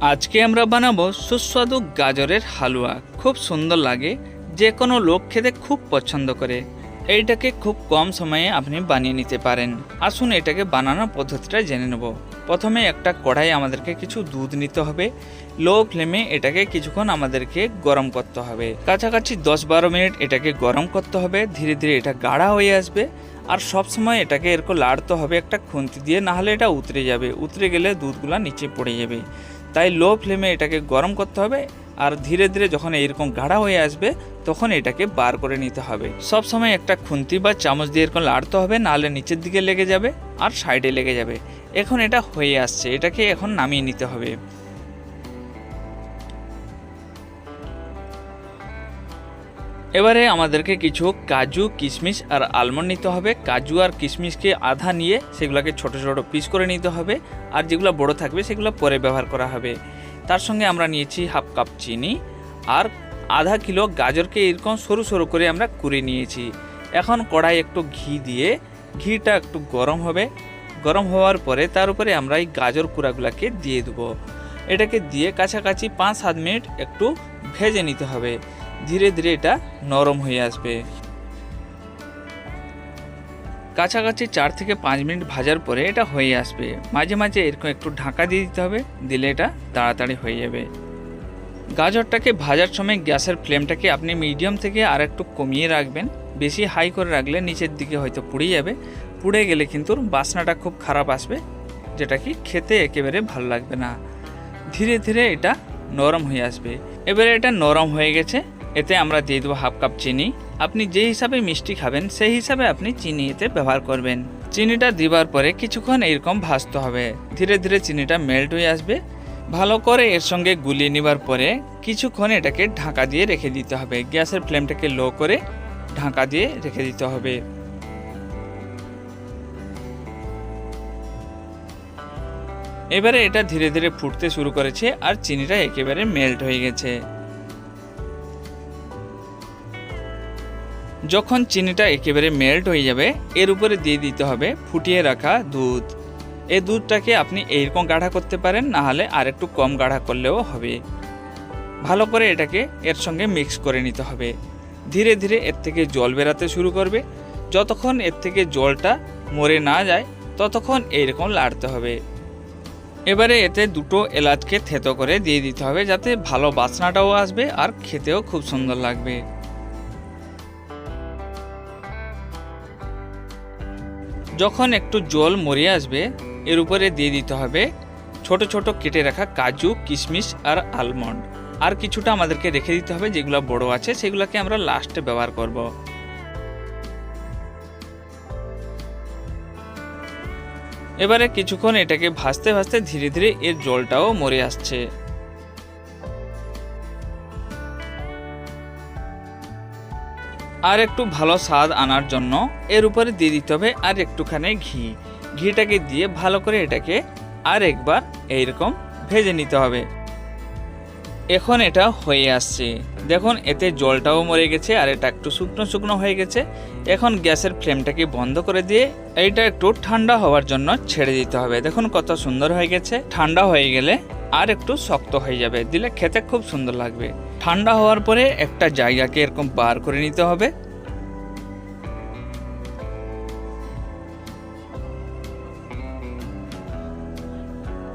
আজকে আমরা বানাবো সুস্বাদু গাজরের হালুয়া। খুব সুন্দর লাগে, যে কোনো লোক খেতে খুব পছন্দ করে। এইটাকে খুব কম সময়ে আপনি বানিয়ে নিতে পারেন। আসুন এটাকে বানানোর পদ্ধতিটা জেনে নেব। প্রথমে একটা কড়াই আমাদেরকে কিছু দুধ নিতে হবে। লো ফ্লেমে এটাকে কিছুক্ষণ আমাদেরকে গরম করতে হবে। কাছাকাছি দশ বারো মিনিট এটাকে গরম করতে হবে। ধীরে ধীরে এটা গাঢ়া হয়ে আসবে। আর সব সময় এটাকে এরকম লাড়তে হবে একটা খুন্তি দিয়ে, নাহলে এটা উতরে যাবে। উতরে গেলে দুধগুলা নিচে পড়ে যাবে। তাই লো ফ্লেমে এটাকে গরম করতে হবে আর ধীরে ধীরে যখন এরকম গাঢ়া হয়ে আসবে, তখন এটাকে বার করে নিতে হবে। সব সময় একটা খুন্তি বা চামচ দিয়ে এরকম লাড়তে হবে, নাহলে নিচের দিকে লেগে যাবে আর সাইডে লেগে যাবে। এখন এটা হয়ে আসছে, এটাকে এখন নামিয়ে নিতে হবে। এবারে আমাদেরকে কিছু কাজু কিশমিশ আর আলমন্ড নিতে হবে। কাজু আর কিশমিশকে আধা নিয়ে সেগুলোকে ছোট ছোট পিস করে নিতে হবে। আর যেগুলো বড় থাকবে সেগুলো পরে ব্যবহার করা হবে। তার সঙ্গে আমরা নিয়েছি হাফ কাপ চিনি। আর আধা কিলো গাজরকে এরকম সরু সরু করে আমরা কুড়ে নিয়েছি। এখন কড়াই একটু ঘি দিয়ে, ঘিটা একটু গরম হবে। গরম হওয়ার পরে তার উপরে আমরা এই গাজর কুড়াগুলোকে দিয়ে দেবো। এটাকে দিয়ে কাছাকাছি পাঁচ, সাত মিনিট একটু ভেজে নিতে হবে। ধীরে ধীরে এটা নরম হয়ে আসবে। কাছাকাছি চার থেকে পাঁচ মিনিট ভাজার পরে এটা হয়ে আসবে। মাঝে মাঝে এরকম একটু ঢাকা দিয়ে দিতে হবে, দিলে এটা তাড়াতাড়ি হয়ে যাবে। গাজরটাকে ভাজার সময় গ্যাসের ফ্লেমটাকে আপনি মিডিয়াম থেকে আর একটু কমিয়ে রাখবেন। বেশি হাই করে রাখলে নিচের দিকে হয়তো পুড়ে যাবে। পুড়ে গেলে কিন্তু বাসনাটা খুব খারাপ আসবে, যেটা কি খেতে একেবারে ভালো লাগবে না। ধীরে ধীরে এটা নরম হয়ে আসবে। এবারে এটা নরম হয়ে গেছে। এতে আমরা দিয়ে দেবো হাফ কাপ চিনি। আপনি যে হিসাবে মিষ্টি খাবেন, সেই হিসাবে আপনি চিনি এতে ব্যবহার করবেন। চিনিটা দিবার পরে কিছুক্ষণ এরকম ভাজতে হবে। ধীরে ধীরে চিনিটা মেল্ট হয়ে আসবে। ভালো করে এর সঙ্গে গুলিয়ে নেবার পরে কিছুক্ষণ এটাকে ঢাকা দিয়ে রেখে দিতে হবে। গ্যাসের ফ্লেমটাকে লো করে ঢাকা দিয়ে রেখে দিতে হবে। এবারে এটা ধীরে ধীরে ফুটতে শুরু করেছে আর চিনিটা একেবারে মেল্ট হয়ে গেছে। যখন চিনিটা একেবারে মেল্ট হয়ে যাবে, এর উপরে দিয়ে দিতে হবে ফুটিয়ে রাখা দুধ। এই দুধটাকে আপনি এইরকম গাঢ়া করতে পারেন, না হলে আর একটু কম গাঢ়া করলেও হবে। ভালো করে এটাকে এর সঙ্গে মিক্স করে নিতে হবে। ধীরে ধীরে এর থেকে জল বেরাতে শুরু করবে। যতক্ষণ এর থেকে জলটা মরে না যায়, ততক্ষণ এইরকম লাড়তে হবে। এবারে এতে দুটো এলাচকে থেতো করে দিয়ে দিতে হবে, যাতে ভালো বাসনাটাও আসবে আর খেতেও খুব সুন্দর লাগবে। যখন একটু জল মরিয়ে আসবে, এর উপরে দিয়ে দিতে হবে ছোট ছোট কেটে রাখা কাজু, কিশমিশ আর আলমন্ড। আর কিছুটা আমাদেরকে রেখে দিতে হবে যেগুলো বড় আছে, সেগুলোকে আমরা লাস্টে ব্যবহার করব। এবারে কিছুক্ষণ এটাকে ভাজতে ভাজতে ধীরে ধীরে এর জলটাও মরে আসছে। আর একটু ভালো স্বাদ আনার জন্য এর উপরে দিয়ে দিতে হবে আর একটুখানি ঘি। ঘিটাকে দিয়ে ভালো করে এটাকে আর একবার এইরকম ভেজে নিতে হবে। এখন এটা হয়ে আসছে। দেখুন, এতে জলটাও মরে গেছে আর এটা একটু শুকনো শুকনো হয়ে গেছে। এখন গ্যাসের ফ্লেমটাকে বন্ধ করে দিয়ে এইটা একটু ঠান্ডা হওয়ার জন্য ছেড়ে দিতে হবে। দেখুন কত সুন্দর হয়ে গেছে। ঠান্ডা হয়ে গেলে আর একটু শক্ত হয়ে যাবে। দিলে খেতে খুব সুন্দর লাগবে। ঠান্ডা হওয়ার পরে একটা জায়গাকে এরকম বার করে নিতে হবে।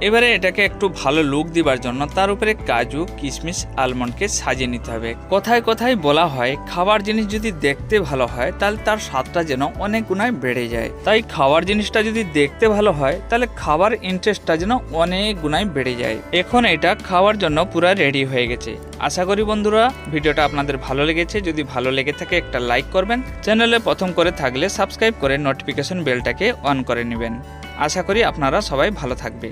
এবারে এটাকে একটু ভালো লুক দিবার জন্য তার উপরে কাজু, কিশমিশ আলমন্ডকে সাজিয়ে নিতে হবে। কথায় কথায় বলা হয় খাবার জিনিস যদি দেখতে ভালো হয়, তাহলে তার স্বাদটা যেন অনেক গুণায় বেড়ে যায়। তাই খাবার জিনিসটা যদি দেখতে ভালো হয়, তাহলে খাবার ইন্টারেস্টটা যেন অনেক গুণায় বেড়ে যায়। এখন এটা খাওয়ার জন্য পুরো রেডি হয়ে গেছে। আশা করি বন্ধুরা, ভিডিওটা আপনাদের ভালো লেগেছে। যদি ভালো লেগে থাকে, একটা লাইক করবেন। চ্যানেলে প্রথম করে থাকলে সাবস্ক্রাইব করে নোটিফিকেশন বেলটাকে অন করে নেবেন। আশা করি আপনারা সবাই ভালো থাকবে।